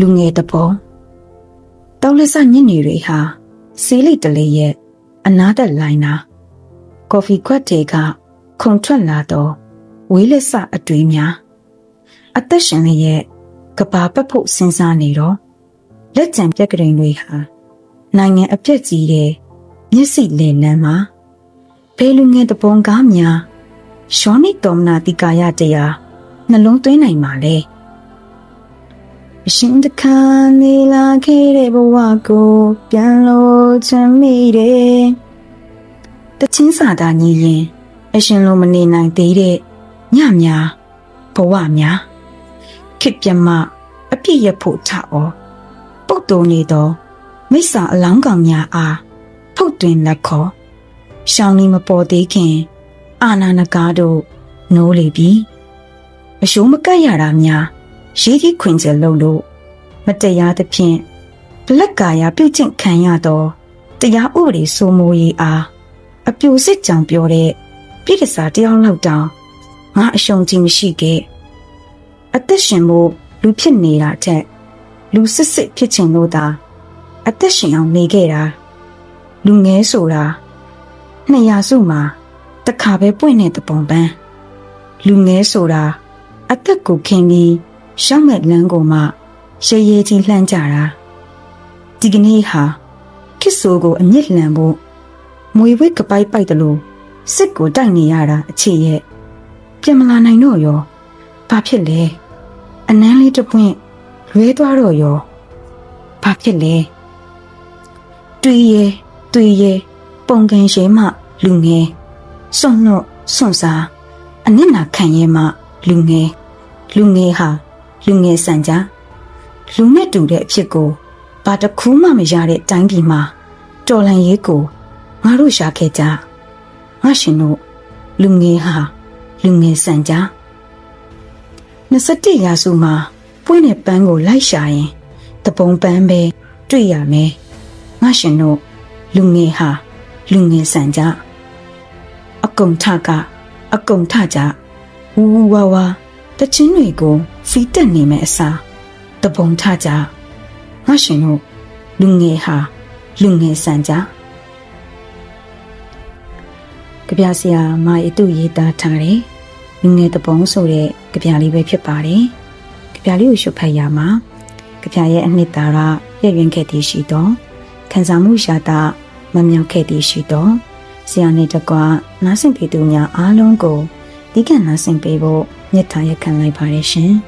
လူငယ်တပုံတောက်လက်စညစ်နေတွေဟာဆေးလိတ်တလေးရဲ့အနားတက်လိုင်းနာကော်ဖီခွက်တွေကခုန်ထွက်လာတော့ဝေးလက်စအတွေးများအသက်ရှင်လေးရဲ့ကဘာပတ်ဖို့စဉ်းစားနေတော့လက်ကြံပြက်ကလေးတွေဟာနိုင်ငံအပြက်ကြီးတဲ့မျက်စိလည်လန်းမှာဘယ်လူငယ်တပုံကားများရှောနိတော်မနာတိကာယတရားနှလုံးသွင်းနိုင်ပါလေ အရှင်တခါနေလာခဲ့တဲ့ဘဝကိုပြန်လို့ချမ်းမိတယ်တချင်းစာသားညီရင်အရှင်လိုမနေနိုင်သေးတဲ့ညများဘဝများခေပြမအပြည့်ရဖို့ထအောပုတ်တုံနေတော့မိစ္ဆာအလောင်းကောင်များအားဖုတ်တွင်လက်ခေါ်ရှောင်းနေမပေါ်သေးခင် အာနာနကားတို့နိုးလေပြီအရှိုးမကတ်ရတာများ ရေးကြီးခွင်ကျလုံးလို့မတရားသဖြင့်ဘလက်ကာယာပြုတ်ကျင့်ခံရတော့တရားဥပဒေစိုးမိုးရေးအားအပြိုစစ်ကြောင်ပြောတဲ့ပြည်ကစားတယောက်လောက်တောင်ငါအရှုံးကြီးမရှိခဲ့အသက်ရှင်ဖို့လူဖြစ်နေတာတဲ့လူစစ်စစ်ဖြစ်ချင်လို့သာအသက်ရှင်အောင်နေခဲ့တာလူငယ်ဆိုတာနှစ်ရာစုမှာတခါပဲပွင့်တဲ့ပုံပန်းလူငယ်ဆိုတာအသက်ကိုခင်းပြီး ရှောက်မဲ့လမ်းကိုမှရေရဲချင်းလှမ်းကြတာဒီကနေ့ဟာခစ်ဆိုကိုအမြင့်လှန်ဖို့မွေဝိတ်ကပိုက်ပိုက်တလို့စစ်ကိုတိုက်နေရတာအခြေရဲ့ပြန်မလာနိုင်တော့ရောဘာဖြစ်လဲအနမ်းလေးတစ်ပွင့်လွဲသွားတော့ရောဘာဖြစ်လဲတွေ့ရဲတွေ့ရဲပုံကန်ရဲမှလူငယ်စွန့်နှုတ်စွန့်စားအနစ်နာခံရဲမှလူငယ်လူငယ်ဟာ လူငယ်ဆန်ကြလူနဲ့တူတဲ့အဖြစ်ကိုဘာတစ်ခုမှမရတဲ့တိုင်းပြည်မှာတော်လန်ရေးကိုငါတို့ရှာခဲ့ကြငါရှင်တို့လူငယ်ဟာလူငယ်ဆန်ကြ21ရာစုမှာပွင့်တဲ့ပန်းကိုလိုက်ရှာရင်တပုံပန်းပဲတွေ့ရမယ်ငါရှင်တို့လူငယ်ဟာလူငယ်ဆန်ကြအကုံထကအကုံထကြဝူဝူဝါဝါ တချင်းတွေကိုဖီးတက်နေမယ်အစားတပုံထကြငါရှင်တို့လူငယ်ဟာလူငယ်ဆန်ကြကြပြဆရာမာရီတုရေးသားထားတယ်လူငယ်တပုံဆိုတဲ့ကြပြလေးပဲဖြစ်ပါတယ်ကြပြလေးကိုရှုပ်ဖတ်ရမှာကြပြရဲ့အနှစ်သာရပြည့်ရင်ခဲ့တည်ရှိတော့ခံစားမှုရှာတာမမြောက်ခဲ့တည်ရှိတော့ဆရာနဲ့တကွနားဆင်ပေးသူများအားလုံးကိုဒီကနားဆင်ပေးဖို့ မြတ်တာရက်ခံလိုက်ပါတယ်ရှင်။